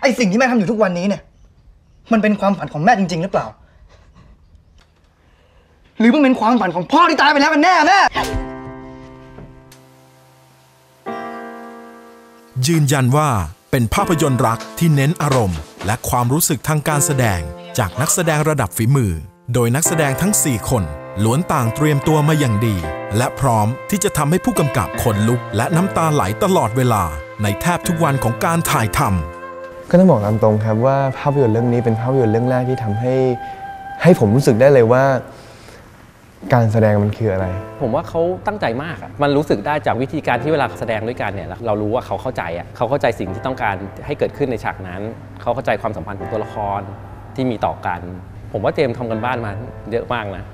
ไอสิ่งที่แม่ทำอยู่ทุกวันนี้เนี่ย มันเป็นความฝันของแม่จริง ๆ หรือเปล่า หรือมันเป็นความฝันของพ่อที่ตายไปแล้วกันแน่แม่ ยืนยันว่าเป็นภาพยนตร์รักที่เน้นอารมณ์ และความรู้สึกทางการแสดง จากนักแสดงระดับฝีมือ โดยนักแสดงทั้ง 4 คนล้วนต่างเตรียมตัวมาอย่างดี และพร้อมที่จะทำให้ผู้กำกับขนลุก และน้ำตาไหลตลอดเวลา ในแทบทุกวันของการถ่ายทำ ก็ต้องบอกตามตรงครับว่าภาพยนตร์เรื่องนี้เป็นภาพยนตร์เรื่องแรกที่ทำให้ให้ผมรู้สึกได้เลยว่า การแสดงมันคืออะไร ผมว่าเขาตั้งใจมากอะมันรู้สึกได้จากวิธีการที่เวลาแสดงด้วยกันเนี่ยเรารู้ว่าเขาเข้าใจอะเขาเข้าใจสิ่งที่ต้องการให้เกิดขึ้นในฉากนั้น เขาเข้าใจความสัมพันธ์ของตัวละครที่มีต่อกัน ผมว่าเจมส์ทำกันบ้านมาเยอะมากนะ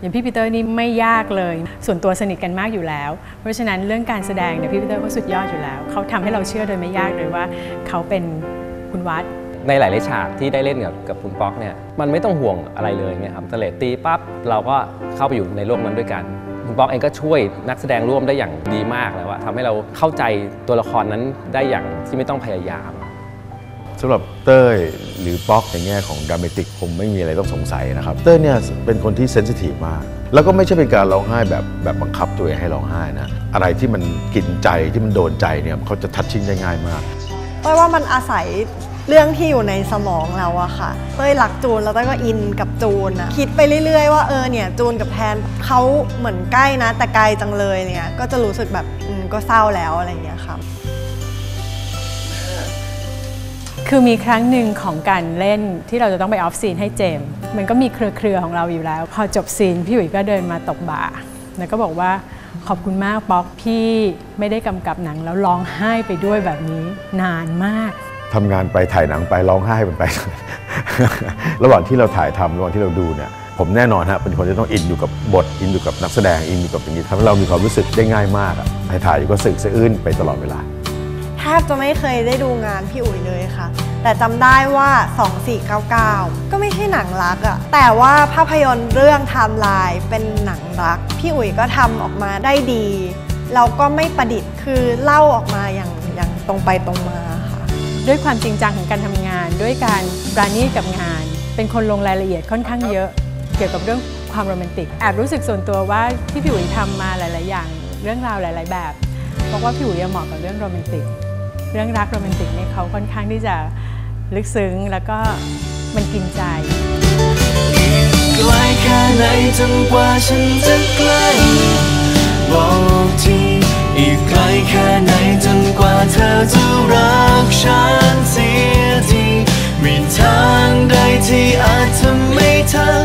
อย่างพี่ปีเตอร์นี่ไม่ยากเลย ส่วนตัวสนิทกันมากอยู่แล้ว เพราะฉะนั้นเรื่องการแสดงเนี่ยพี่ปีเตอร์ก็สุดยอดอยู่แล้ว เขาทำให้เราเชื่อโดยไม่ยากเลยว่า เขาเป็น คุณวัด ในหลายๆฉากที่ได้เล่นกับกับคุณป๊อกเนี่ยมันไม่ต้องห่วงอะไรเลยเนี่ยครับทะเลตีปั๊บเราก็เข้าไปอยู่ในโลกนั้นด้วยกัน คุณป๊อกเองก็ช่วยนักแสดงร่วมได้อย่างดีมากแล้วว่าทำให้เราเข้าใจตัวละครนั้นได้อย่างที่ไม่ต้องพยายามสำหรับเต้ยหรือป๊อกในแง่ของดรามาติกผมไม่มีอะไรต้องสงสัยนะครับ เต้ยเนี่ยเป็นคนที่เซนซิทีฟมาก แล้วก็ไม่ใช่เป็นการร้องไห้แบบแบบบังคับตัวเองให้ร้องไห้นะ อะไรที่มันกินใจที่มันโดนใจเนี่ยเขาจะทัชชิ่งได้ง่ายมาก เต้ยว่ามันอาศัยเรื่องที่อยู่ในสมองเราอะค่ะเต้ยรักจูนแล้วเต้ยก็อินกับจูนอะคิดไปเรื่อย ๆ ว่าเออเนี่ยจูนกับแทนเขาเหมือนใกล้นะ แต่ไกลจังเลยเนี่ยก็จะรู้สึกแบบอืมก็เศร้าแล้วอะไรอย่างเงี้ยค่ะคือมีครั้งหนึ่งของการเล่นที่เราจะต้องไปออฟซีนให้เจมส์มันก็มีเครือๆของเราอยู่แล้ว พอจบซีนพี่อุ๋ยก็เดินมาตบบ่าแล้วก็บอกว่า ขอบคุณมากป๊อกพี่ไม่ได้กำกับหนังแล้วร้องไห้ไปด้วยแบบนี้นานมากทำงานไปถ่ายหนังไปร้องไห้ไป ระหว่างที่เราถ่ายทำระหว่างที่เราดูเนี่ยผมแน่นอนฮะเป็นคนที่ต้องอินอยู่กับบทอินอยู่กับนักแสดงอินอยู่กับอย่างนี้ทำให้เรามีความรู้สึกได้ง่ายมากอะถ่ายถ่ายอยู่ก็สึกสะอื้นไปตลอดเวลา ทบจะไม่เคยได้ดูงานพี่อุ๋ยเลยค่ะ แต่จำได้ว่า 2499 ก็ไม่ใช่หนังรักอะแต่ว่าภาพยนตร์เรื่องไทม์ไลน์เป็นหนังรัก พี่อุ๋ยก็ทำออกมาได้ดีเราก็ไม่ประดิษฐ์คือเล่าออกมาอย่างอย่างตรงไปตรงมาค่ะ ด้วยความจริงจังของการทำงาน ด้วยการปราณีตกับงาน เป็นคนลงรายละเอียดค่อนข้างเยอะ เกี่ยวกับเรื่องความโรแมนติกแอบรู้สึกส่วนตัวว่าที่พี่อุ๋ยทำมาหลาย ๆ อย่าง เรื่องราวหลาย ๆ แบบ เพราะว่าพี่อุ๋ยเหมาะกับเรื่องโรแมนติก เรื่องรักโรแมนติกเนี่ยเขาค่อนข้างที่จะลึกซึ้งแล้วก็มันกินใจใกล้แค่ไหนจนกว่าฉันจะใกล้บอกทีอีกไกลแค่ไหนจนกว่าเธอจะรักฉันเสียทีมีทางใดที่อาจทำให้เธอ